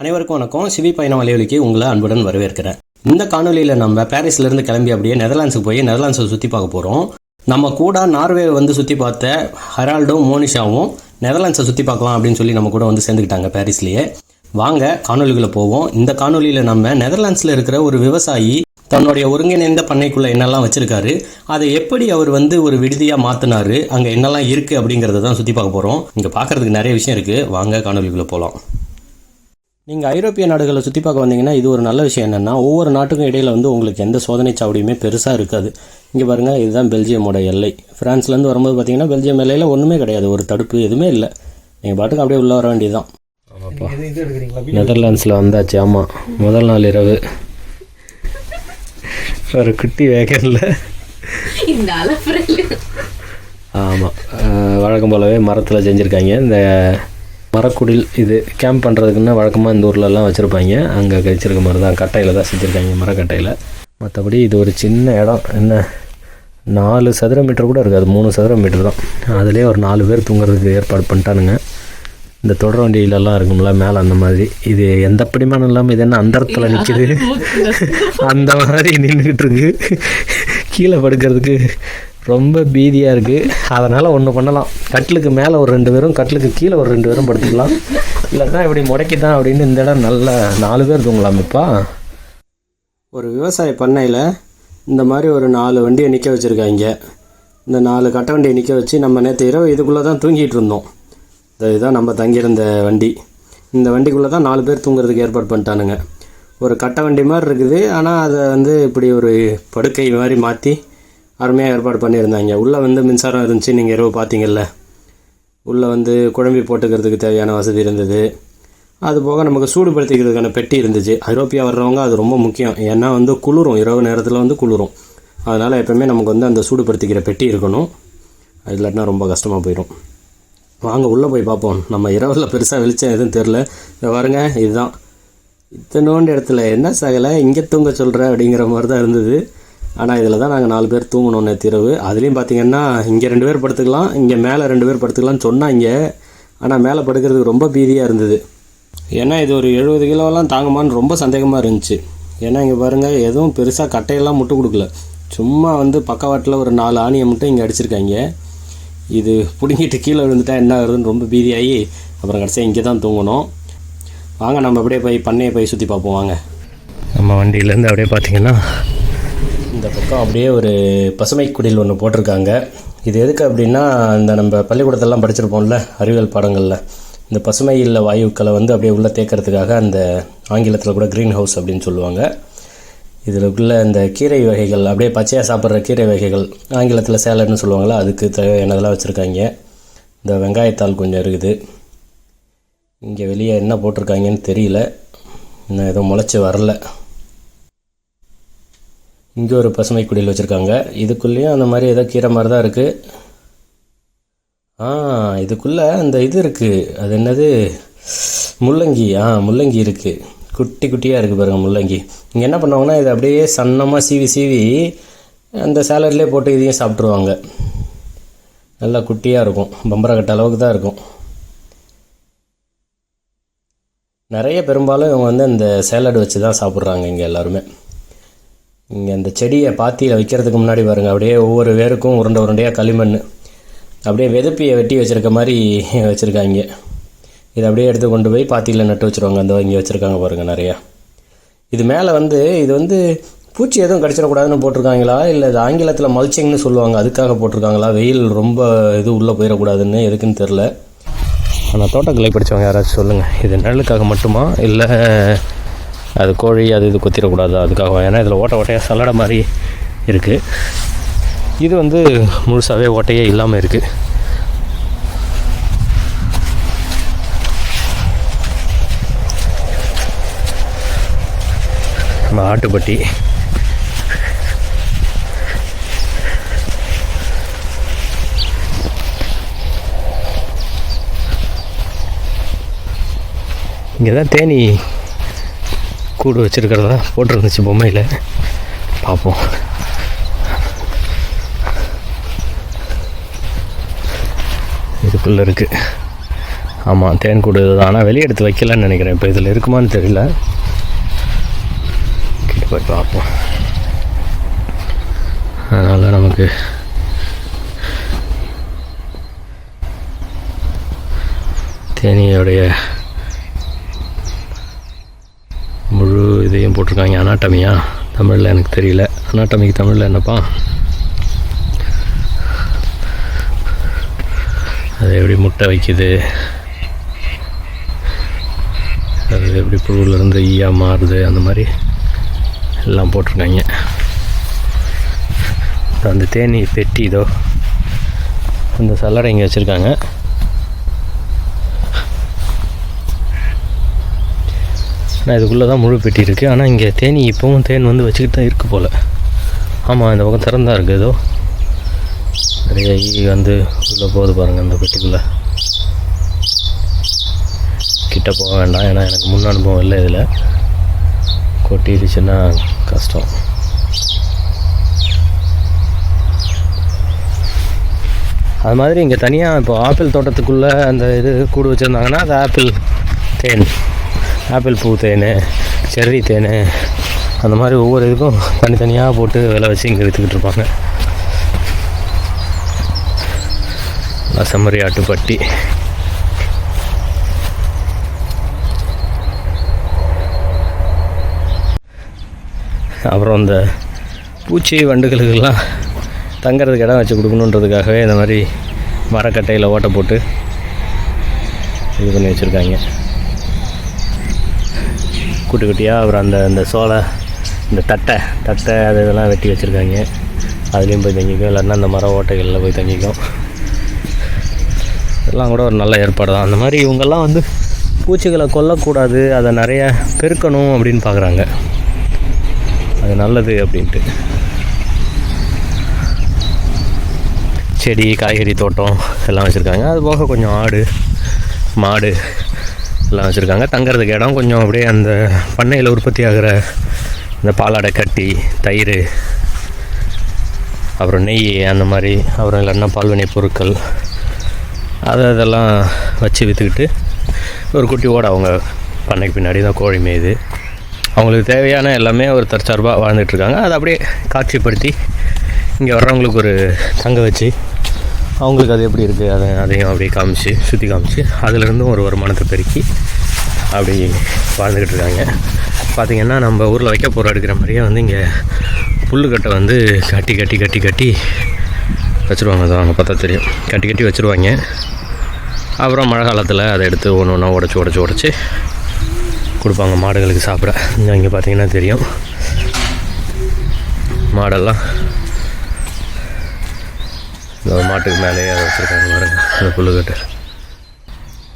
அனைவருக்கும் வணக்கம். சிவி பயண வலையொலிக்கு உங்களை அன்புடன் வரவேற்கிறேன். இந்த காணொலியில் நம்ம பாரிஸ்லேருந்து கிளம்பி அப்படியே நெதர்லாண்ட்ஸுக்கு போய் நெதர்லாண்ட்ஸை சுற்றி பார்க்க போகிறோம் நம்ம கூட நார்வே வந்து சுற்றி பார்த்த ஹெரால்டும் மோனிஷாவும் நெதர்லாண்ட்ஸை சுற்றி பார்க்கலாம் அப்படின்னு சொல்லி நம்ம கூட வந்து சேர்ந்துக்கிட்டாங்க பாரிஸ்லேயே. வாங்க காணொலிகளை போவோம். இந்த காணொலியில் நம்ம நெதர்லாண்ட்ஸில் இருக்கிற ஒரு விவசாயி தன்னுடைய ஒருங்கிணைந்த பண்ணைக்குள்ளே என்னெல்லாம் வச்சிருக்காரு அதை எப்படி அவர் வந்து ஒரு விடுதியாக மாற்றினாரு அங்கே என்னெல்லாம் இருக்குது அப்படிங்கிறத தான் சுற்றி பார்க்க போகிறோம் இங்கே பார்க்குறதுக்கு நிறைய விஷயம் இருக்குது வாங்க காணொலிக்குள்ளே போகலாம் நீங்கள் ஐரோப்பிய நாடுகளை சுற்றி பார்க்க வந்தீங்கன்னா இது ஒரு நல்ல விஷயம் என்னென்னா ஒவ்வொரு நாட்டுக்கும் இடையில வந்து உங்களுக்கு எந்த சோதனை சாவடியுமே பெருசாக இருக்காது. இங்கே பாருங்கள் இதுதான் பெல்ஜியமோட எல்லை. ஃப்ரான்ஸ்லேருந்து வரும்போது பார்த்தீங்கன்னா பெல்ஜியம் எல்லையில் ஒன்றுமே கிடையாது. ஒரு தடுப்பு எதுவுமே இல்லை. நீங்கள் பாட்டுக்கு அப்படியே உள்ளே வர வேண்டியதுதான். ஆமாப்பா. இது இது எடுக்கிறீங்களா? நெதர்லாண்ட்ஸில் வந்தாச்சு ஆமாம் முதல் நாள் இரவு. ஒரு குட்டி வேகனில். ஆமாம் வழக்கம் போலவே மரத்தில் செஞ்சுருக்காங்க. இந்த மரக்குடில் இது கேம்ப் பண்ணுறதுக்குன்னா வழக்கமாக இந்த ஊர்லலாம் வச்சுருப்பாங்க. அங்கே வச்சிருக்க மாதிரி தான் கட்டையில் தான் செஞ்சுருக்காங்க மரக்கட்டையில். மற்றபடி இது ஒரு சின்ன இடம். என்ன? நாலு சதுர மீட்டர் கூட இருக்காது. மூணு சதுர மீட்டர் தான். அதுலேயே ஒரு நாலு பேர் தூங்குறதுக்கு ஏற்பாடு பண்ணிட்டானுங்க. இந்த தொடர் வண்டியிலலாம் இருக்கும்ல மேலே அந்த மாதிரி. இது எந்த பிடிமானம் இல்லாமல் இது என்ன அந்தரத்தில் நிற்கிது அந்த மாதிரி நின்றுக்கிட்டு இருக்கு. கீழே படுக்கிறதுக்கு ரொம்ப பீதியாக இருக்குது அதனால் ஒன்று பண்ணலாம். கட்டிலுக்கு மேலே ஒரு ரெண்டு பேரும் கட்டிலுக்கு கீழே ஒரு ரெண்டு பேரும் படுத்துக்கலாம். இல்லைன்னா இப்படி முடக்கிதான் அப்படின்னு இந்த இடம் நல்ல நாலு பேர் தூங்கலாமேப்பா ஒரு விவசாய பண்ணையில் இந்த மாதிரி ஒரு நாலு வண்டியை நிற்க வச்சுருக்காங்க. இந்த நாலு கட்டை வண்டியை நிற்க வச்சு நம்ம நேற்று இரவு இதுக்குள்ளே தான் தூங்கிட்டு இருந்தோம். இந்த இதுதான் நம்ம தங்கியிருந்த வண்டி. இந்த வண்டிக்குள்ளே தான் நாலு பேர் தூங்குறதுக்கு ஏற்பாடு பண்ணிட்டானுங்க. ஒரு கட்டை வண்டி மாதிரி இருக்குது. ஆனால் அதை வந்து இப்படி ஒரு படுக்கை மாதிரி மாற்றி அருமையாக ஏற்பாடு பண்ணியிருந்தாங்க. உள்ளே வந்து மின்சாரம் இருந்துச்சு. நீங்கள் இரவு பார்த்தீங்கல்ல உள்ளே வந்து குழம்பி போட்டுக்கிறதுக்கு தேவையான வசதி இருந்தது. அது போக நமக்கு சூடுபடுத்திக்கிறதுக்கான பெட்டி இருந்துச்சு. ஐரோப்பியா வர்றவங்க அது ரொம்ப முக்கியம். ஏன்னா வந்து குளிரும். இரவு நேரத்தில் வந்து குளிரும். அதனால் எப்போவுமே நமக்கு வந்து அந்த சூடுபடுத்திக்கிற பெட்டி இருக்கணும். அது இல்லாட்டினா ரொம்ப கஷ்டமாக போயிடும் வாங்க உள்ளே போய் பார்ப்போம் நம்ம இரவில் பெருசாக வெளிச்சம் எதுவும் தெரில வருங்க இதுதான். இத்தனோண்டு இடத்துல என்ன சகலை? இங்கே தூங்க சொல்கிற அப்படிங்கிற மாதிரி தான் இருந்தது. ஆனால் இதில் தான் நாங்கள் நாலு பேர் தூங்கணும் நேற்று இரவு. அதுலேயும் பார்த்தீங்கன்னா இங்கே ரெண்டு பேர் படுத்துக்கலாம் இங்கே மேலே ரெண்டு பேர் படுத்துக்கலாம்னு சொன்னாங்க ஆனால் மேலே படுக்கிறதுக்கு ரொம்ப பீதியாக இருந்தது. ஏன்னா இது ஒரு எழுபது கிலோலாம் தாங்குமான்னு ரொம்ப சந்தேகமாக இருந்துச்சு. ஏன்னா இங்கே பாருங்கள் எதுவும் பெருசாக கட்டையெல்லாம் முட்டு கொடுக்கல. சும்மா வந்து பக்கவாட்டில் ஒரு நாலு ஆணியை மட்டும் இங்கே அடிச்சிருக்காங்க. இது பிடுங்கிட்டு கீழே விழுந்துட்டா என்ன ஆகுதுன்னு ரொம்ப பீதியாகி அப்புறம் கடைசியாக இங்கே தான் தூங்கணும். வாங்க நம்ம அப்படியே போய் பண்ணையை போய் சுற்றி பார்ப்போம் வாங்க. நம்ம வண்டியிலேருந்து அப்படியே பார்த்தீங்கன்னா இந்த பக்கம் அப்படியே ஒரு பசுமை குடில் ஒன்று போட்டிருக்காங்க. இது எதுக்கு அப்படின்னா இந்த நம்ம பள்ளிக்கூடத்தெல்லாம் படிச்சிருப்போம்ல அறிவியல் பாடங்களில். இந்த பசுமையில் வாயுக்களை வந்து அப்படியே உள்ளே தேக்கிறதுக்காக அந்த ஆங்கிலத்தில் கூட க்ரீன் ஹவுஸ் அப்படின்னு சொல்லுவாங்க. இதில் உள்ள இந்த கீரை வகைகள் அப்படியே பச்சையாக சாப்பிட்ற கீரை வகைகள் ஆங்கிலத்தில் சேலட்னு சொல்லுவாங்களா அதுக்கு தேவையானதெல்லாம் வச்சுருக்காங்க. இந்த வெங்காயத்தாள் கொஞ்சம் இருக்குது. இங்கே வெளியே என்ன போட்டிருக்காங்கன்னு தெரியல. இன்னும் எதுவும் முளைச்சி வரல. இங்கே ஒரு பசுமை குடியில் வச்சுருக்காங்க. இதுக்குள்ளேயும் அந்த மாதிரி ஏதோ கீரை மாதிரி தான் இருக்குது ஆ இதுக்குள்ளே அந்த இது இருக்குது அது என்னது? முள்ளங்கி. ஆ முள்ளங்கி இருக்குது குட்டி குட்டியாக இருக்குது பாருங்கள் முள்ளங்கி. இங்கே என்ன பண்ணுவாங்கன்னா இதை அப்படியே சன்னமாக சீவி சீவி அந்த சேலட்லேயே போட்டு இதையும் சாப்பிட்ருவாங்க நல்லா குட்டியாக இருக்கும். பம்பரை கட்ட அளவுக்கு தான் இருக்கும். நிறைய பெரும்பாலும் இவங்க வந்து இந்த சேலட் வச்சு தான் சாப்பிட்றாங்க இங்கே எல்லாருமே. இங்கே அந்த செடியை பாத்தியில் வைக்கிறதுக்கு முன்னாடி பாருங்கள் அப்படியே ஒவ்வொரு வேருக்கும் உருண்டை உருண்டையாக களிமண் அப்படியே வெதுப்பியை வெட்டி வச்சுருக்க மாதிரி வச்சுருக்காங்க. இதை அப்படியே எடுத்து கொண்டு போய் பாத்தியில் நட்டு வச்சுருவாங்க. அந்த இங்கே வச்சுருக்காங்க பாருங்கள் நிறையா. இது மேலே வந்து இது வந்து பூச்சி எதுவும் கடிச்சிடக்கூடாதுன்னு போட்டிருக்காங்களா? இல்லை இது ஆங்கிலத்தில் மல்ச்சிங்னு சொல்லுவாங்க. அதுக்காக போட்டிருக்காங்களா? வெயில் ரொம்ப இது உள்ளே போயிடக்கூடாதுன்னு எதுக்குன்னு தெரில ஆனால் தோட்டக்கலை படித்தவங்க யாராச்சும் சொல்லுங்கள் இது நிழலுக்காக மட்டுமா? இல்லை அது கோழி அது இது கொத்திடக்கூடாது அதுக்காக ஏன்னா இதில் ஓட்ட ஓட்டையாக சல்லடை மாதிரி இருக்குது இது வந்து முழுசாகவே ஓட்டையே இல்லாமல் இருக்குது நம்ம ஆட்டுப்பட்டி. இங்கே தான் தேனி கூடு வச்சுருக்கிறதா போட்டிருந்துச்சு பொம்மையில். பார்ப்போம் இதுக்குள்ளே இருக்குது ஆமாம் தேன் கூடு இதுதான் ஆனால் வெளியே எடுத்து வைக்கலன்னு நினைக்கிறேன். இப்போ இதில் இருக்குமான்னு தெரியல. கிட்ட போய் பார்ப்போம் அதனால் நமக்கு தேனியோடைய முழு இதையும் போட்டிருக்காங்க. அனாட்டமியா? தமிழில் எனக்கு தெரியல. அனாட்டமிக்கு தமிழில் என்னப்பா? அது எப்படி முட்டை வைக்குது? அது எப்படி புழுவிலேருந்து ஈயா மாறுது? அந்த மாதிரி எல்லாம் போட்டிருக்காங்க. அந்த தேனி பெட்டி இதோ அந்த சல்லடை இங்கே வச்சுருக்காங்க. ஆனால் இதுக்குள்ளே தான் முழு பெட்டி இருக்குது ஆனால் இங்கே தேனி இப்போவும் தேன் வந்து வச்சுக்கிட்டு தான் இருக்குது போல். ஆமாம் இந்த பக்கம் திறந்தா இருக்குது ஏதோ. நிறைய ஈ வந்து உள்ளே போகுது பாருங்கள் அந்த பெட்டிக்குள்ளே. கிட்ட போக வேண்டாம் ஏன்னா எனக்கு முன் அனுபவம் இல்லை இதில். கொட்டிடுச்சுன்னா கஷ்டம். அது மாதிரி இங்கே தனியாக இப்போ ஆப்பிள் தோட்டத்துக்குள்ளே அந்த இது கூடு வச்சுருந்தாங்கன்னா அது ஆப்பிள் தேன். ஆப்பிள் பூ தேன் செர்ரி தேன் அந்த மாதிரி ஒவ்வொரு இதுக்கும் தனித்தனியாக போட்டு விலை வச்சு இங்கே விற்றுக்கிட்டு இருப்பாங்க. அசமரி ஆட்டுப்பட்டி. அப்புறம் இந்த பூச்சி வண்டுகளுக்கெல்லாம் தங்கிறதுக்கு இடம் வச்சு கொடுக்கணுன்றதுக்காகவே இந்த மாதிரி மரக்கட்டையில் ஓட்டை போட்டு இது பண்ணி வச்சுருக்காங்க. குட்டி குட்டியாக அப்புறம் அந்த அந்த சோளை இந்த தட்டை தட்டை அது இதெல்லாம் வெட்டி வச்சுருக்காங்க. அதுலேயும் போய் தங்கிக்கும். இல்லைன்னா அந்த மரம் ஓட்டைகளில் போய் தங்கிக்கும். இதெல்லாம் கூட ஒரு நல்ல ஏற்பாடு தான். அந்த மாதிரி இவங்கெல்லாம் வந்து பூச்சிகளை கொல்லக்கூடாது அதை நிறைய பெருக்கணும் அப்படின்னு பார்க்குறாங்க. அது நல்லது அப்படின்ட்டு. செடி காய்கறி தோட்டம் எல்லாம் வச்சுருக்காங்க. அது போக கொஞ்சம் ஆடு மாடு எல்லாம் வச்சுருக்காங்க. தங்குறதுக்கு இடம் கொஞ்சம் அப்படியே அந்த பண்ணையில் உற்பத்தி ஆகிற இந்த பாலாடை கட்டி தயிர் அப்புறம் நெய் அந்த மாதிரி அப்புறம் இல்லைன்னா பால்வினை பொருட்கள் அதை அதெல்லாம் வச்சு விற்றுக்கிட்டு ஒரு குட்டி ஓட அவங்க பண்ணைக்கு பின்னாடி தான் கோழி மேயுது. அவங்களுக்கு தேவையான எல்லாமே ஒரு தற்சார்பாக வாழ்ந்துட்டுருக்காங்க அதை அப்படியே காட்சிப்படுத்தி இங்கே வர்றவங்களுக்கு ஒரு தங்க வச்சு அவங்களுக்கு அது எப்படி இருக்குது அதை அதையும் அப்படியே காமிச்சு சுற்றி காமிச்சு அதுலேருந்தும் ஒரு வருமானத்தை பெருக்கி அப்படி வாழ்ந்துக்கிட்டு இருக்காங்க. பார்த்திங்கன்னா நம்ம ஊரில் வைக்க போகிற எடுக்கிற மாதிரியே வந்து இங்கே புல்லுக்கட்டை வந்து கட்டி கட்டி கட்டி கட்டி வச்சுருவாங்க. அது அவங்க பார்த்தா தெரியும். கட்டி கட்டி வச்சுருவாங்க. அப்புறம் மழை காலத்தில் அதை எடுத்து ஒன்று ஒன்றா உடச்சி உடச்சி உடச்சி கொடுப்பாங்க. மாடுகளுக்கு சாப்பிட. இங்கே இங்கே பார்த்தீங்கன்னா தெரியும். மாடெல்லாம் இந்த மாட்டுக்கு மேலேயே அதை வச்சுருக்காங்க பாருங்க. இந்த புல்லுக்கட்டு.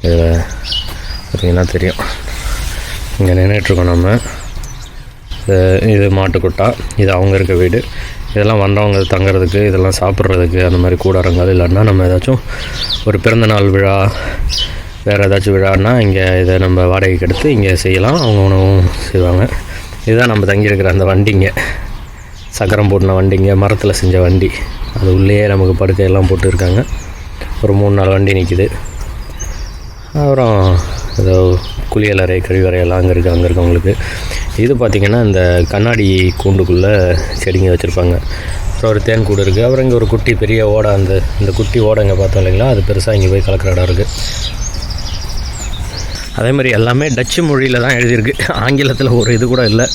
இதில் பார்த்தீங்கன்னா தெரியும். இங்கே நின்றுட்டுருக்கோம் நம்ம. இது இது இது அவங்க இருக்க வீடு. இதெல்லாம் வந்தவங்க தங்குறதுக்கு இதெல்லாம் சாப்பிட்றதுக்கு அந்த மாதிரி கூடாரங்கள் இல்லைன்னா நம்ம ஏதாச்சும் ஒரு பிறந்தநாள் விழா வேறு ஏதாச்சும் விழான்னா இங்கே இதை நம்ம வாடகைக்கு எடுத்து இங்கே செய்யலாம். அவங்க உணவும் செய்வாங்க. இதுதான் நம்ம தங்கியிருக்கிற அந்த வண்டிங்க. சக்கரம் போட்டின வண்டிங்க மரத்தில் செஞ்ச வண்டி. அது உள்ளேயே நமக்கு படுக்கையெல்லாம் போட்டுருக்காங்க. ஒரு மூணு நாலு வண்டி நிற்கிது அப்புறம் ஏதோ குளியலறை கழிவறையெல்லாம் அங்கே இருக்குது அங்கே இருக்கவங்களுக்கு இது பார்த்திங்கன்னா இந்த கண்ணாடி கூண்டுக்குள்ளே செடிங்க வச்சுருப்பாங்க. அப்புறம் ஒரு தேன் கூடு இருக்குது அப்புறம் இங்கே ஒரு குட்டி பெரிய ஓடை அந்த இந்த குட்டி ஓடை இங்கே பார்த்தோம் இல்லைங்களா? அது பெருசாக இங்கே போய் கலக்கிற இடம் இருக்குது அதே மாதிரி எல்லாமே டச்சு மொழியில் தான் எழுதியிருக்கு. ஆங்கிலத்தில் ஒரு இது கூட இல்லை.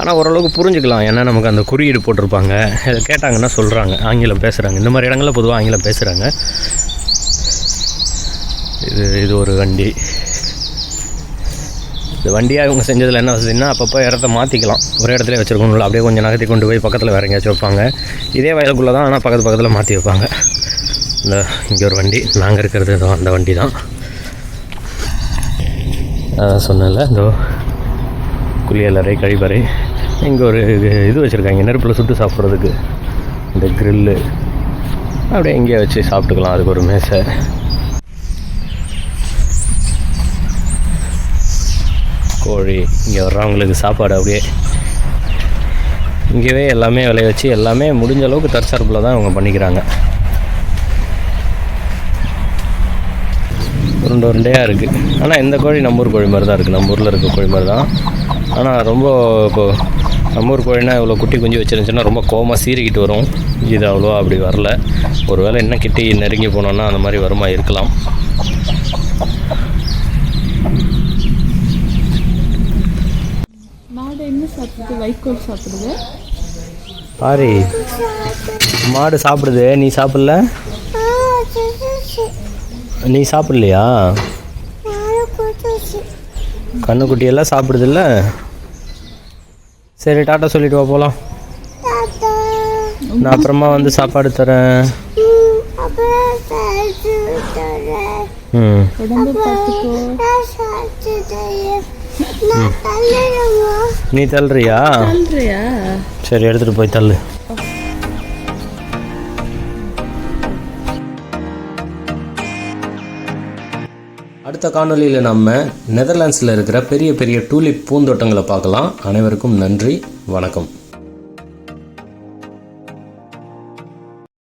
ஆனால் ஓரளவுக்கு புரிஞ்சுக்கலாம். ஏன்னா நமக்கு அந்த குறியீடு போட்டிருப்பாங்க. இதை கேட்டாங்கன்னா சொல்கிறாங்க ஆங்கிலம் பேசுகிறாங்க இந்த மாதிரி இடங்களில் பொதுவாக ஆங்கிலம் பேசுகிறாங்க இது இது ஒரு வண்டி. இந்த வண்டியாக இவங்க செஞ்சதில் என்ன வசதினா அப்பப்போ இடத்த மாற்றிக்கலாம் ஒரே இடத்துல வச்சுருக்கணும்ல. அப்படியே கொஞ்சம் நகர்த்தி கொண்டு போய் பக்கத்தில் வேறு எங்கேயாச்சும் வைப்பாங்க. இதே வயலுக்குள்ளே தான் ஆனால் பக்கத்து பக்கத்தில் மாற்றி வைப்பாங்க. இந்த இங்கே ஒரு வண்டி. நாங்கள் இருக்கிறது இதோ அந்த வண்டி தான். அதான் சொன்னேன்ல இந்த குளியலறை கழிவறை இங்கே ஒரு இது இது வச்சுருக்காங்க நெருப்பில் சுட்டு சாப்பிட்றதுக்கு. இந்த க்ரில்லு. அப்படியே இங்கேயே வச்சு சாப்பிட்டுக்கலாம் அதுக்கு ஒரு மேசை. கோழி இங்கே வர்றவங்களுக்கு சாப்பாடு அப்படியே. இங்கேவே எல்லாமே விளைய வச்சு எல்லாமே முடிஞ்ச அளவுக்கு தற்சார்பில் தான் அவங்க பண்ணிக்கிறாங்க. உருண்டை உருண்டையாக இருக்குது ஆனால் இந்த கோழி நம்ம ஊர் கோழி மாதிரி தான் இருக்குது நம்ம ஊரில் இருக்க கோழி மாதிரி தான். ஆனால் ரொம்ப இப்போ நம்ம ஊர் கோழினா இவ்வளோ குட்டி குஞ்சு வச்சிருந்துச்சுன்னா ரொம்ப கோவமாக சீறிக்கிட்டு வரும். இது அவ்வளோவா அப்படி வரல. ஒருவேளை இன்னும் கிட்டி நெருங்கி போனோன்னா அந்த மாதிரி வருமா இருக்கலாம். மாடு என்ன சாப்பிடுது? வைக்கோல் சாப்பிடுது. பாரி மாடு சாப்பிடுது. நீ சாப்பிடல? நீ சாப்பிடலையா? கண்ணுக்குட்டி எல்லாம் சாப்பிடுதுல்ல? சரி டாட்டா சொல்லிட்டு வா போகலாம் நான் அப்புறமா வந்து சாப்பாடு தரேன். நீ தள்ளுறியா? சரி எடுத்துகிட்டு போய் தள்ளு. அடுத்த காணொளியில் நம்ம நெதர்லாண்ட்ஸில் இருக்கிற பெரிய பெரிய டூலிப் பூந்தோட்டங்களை பார்க்கலாம். அனைவருக்கும் நன்றி. வணக்கம்.